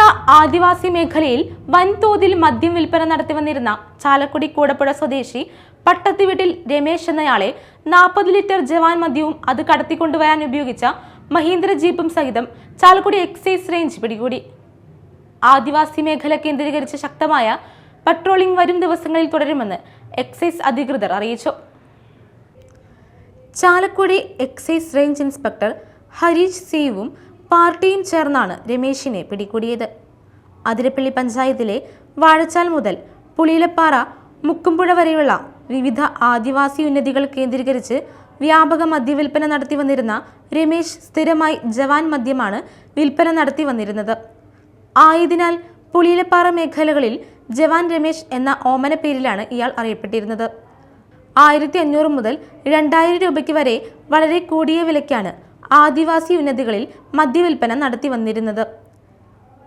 പുളിയിലപ്പാറ ആദിവാസി മേഖലയിൽ വൻതോതിൽ മദ്യം വിൽപ്പന നടത്തി വന്നിരുന്ന ചാലക്കുടി കൂടപ്പുഴ സ്വദേശി പട്ടത്തി വീട്ടിൽ രമേശ് എന്നയാളെ നാൽപ്പത് ലിറ്റർ ജവാൻ മദ്യവും അത് കടത്തിക്കൊണ്ടുവരാൻ ഉപയോഗിച്ച മഹീന്ദ്ര ജീപ്പും സഹിതം ചാലക്കുടി എക്സൈസ് റേഞ്ച് പിടികൂടി. ആദിവാസി മേഖല കേന്ദ്രീകരിച്ച് ശക്തമായ പട്രോളിംഗ് വരും ദിവസങ്ങളിൽ തുടരുമെന്ന് എക്സൈസ് അധികൃതർ അറിയിച്ചു. Chalakudy excise range inspector Harish സിയും പാർട്ടിയും ചേർന്നാണ് രമേശിനെ പിടികൂടിയത്. അതിരപ്പള്ളി പഞ്ചായത്തിലെ വാഴച്ചാൽ മുതൽ പുളിയിലപ്പാറ മുക്കുംപുഴ വരെയുള്ള വിവിധ ആദിവാസി ഉന്നതികൾ കേന്ദ്രീകരിച്ച് വ്യാപക മദ്യവിൽപ്പന നടത്തി വന്നിരുന്ന രമേശ് സ്ഥിരമായി ജവാൻ മദ്യമാണ് വിൽപ്പന നടത്തി വന്നിരുന്നത്. ആയതിനാൽ പുളിയിലപ്പാറ മേഖലകളിൽ ജവാൻ രമേശ് എന്ന ഓമന പേരിലാണ് ഇയാൾ അറിയപ്പെട്ടിരുന്നത്. ആയിരത്തി അഞ്ഞൂറ് മുതൽ രണ്ടായിരം രൂപയ്ക്ക് വരെ വളരെ കൂടിയ വിലയ്ക്കാണ് ആദിവാസി ഉന്നതികളിൽ മദ്യവിൽപ്പന നടത്തി വന്നിരുന്നത്.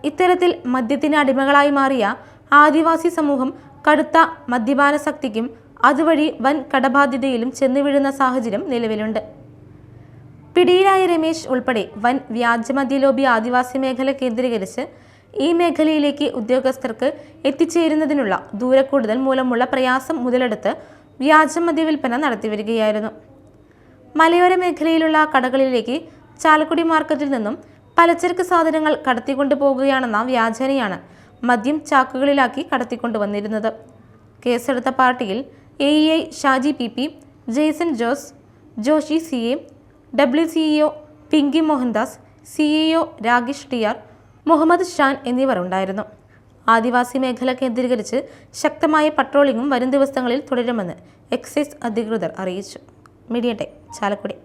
ഇത്തരത്തിൽ മദ്യത്തിന് അടിമകളായി മാറിയ ആദിവാസി സമൂഹം കടുത്ത മദ്യപാനശക്തിക്കും അതുവഴി വൻ കടബാധ്യതയിലും ചെന്നു വീഴുന്ന സാഹചര്യം നിലവിലുണ്ട്. പിടിയിലായ രമേശ് ഉൾപ്പെടെ വൻ വ്യാജമദ്യ ലോബി ആദിവാസി മേഖല കേന്ദ്രീകരിച്ച് ഈ മേഖലയിലേക്ക് ഉദ്യോഗസ്ഥർക്ക് എത്തിച്ചേരുന്നതിനുള്ള ദൂരക്കൂടുതൽ മൂലമുള്ള പ്രയാസം മുതലെടുത്ത് വ്യാജമദ്യ വിൽപ്പന നടത്തിവരികയായിരുന്നു മലയോര മേഖലയിലുള്ള കടകളിലേക്ക് ചാലക്കുടി മാർക്കറ്റിൽ നിന്നും പലചരക്ക് സാധനങ്ങൾ കടത്തിക്കൊണ്ടു പോകുകയാണെന്ന വ്യാജനയാണ് മദ്യം ചാക്കുകളിലാക്കി കടത്തിക്കൊണ്ടുവന്നിരുന്നത്. കേസെടുത്ത പാർട്ടിയിൽ A E I Shaji P P Jaison Jose Joshi C A W CEO Pinky Mohandas CEO Rakesh T R Muhammad Shan എന്നിവർ ഉണ്ടായിരുന്നു. ആദിവാസി മേഖല കേന്ദ്രീകരിച്ച് ശക്തമായ പട്രോളിംഗും വരും ദിവസങ്ങളിൽ തുടരുമെന്ന് എക്സൈസ് അധികൃതർ അറിയിച്ചു. Media time Chalakudy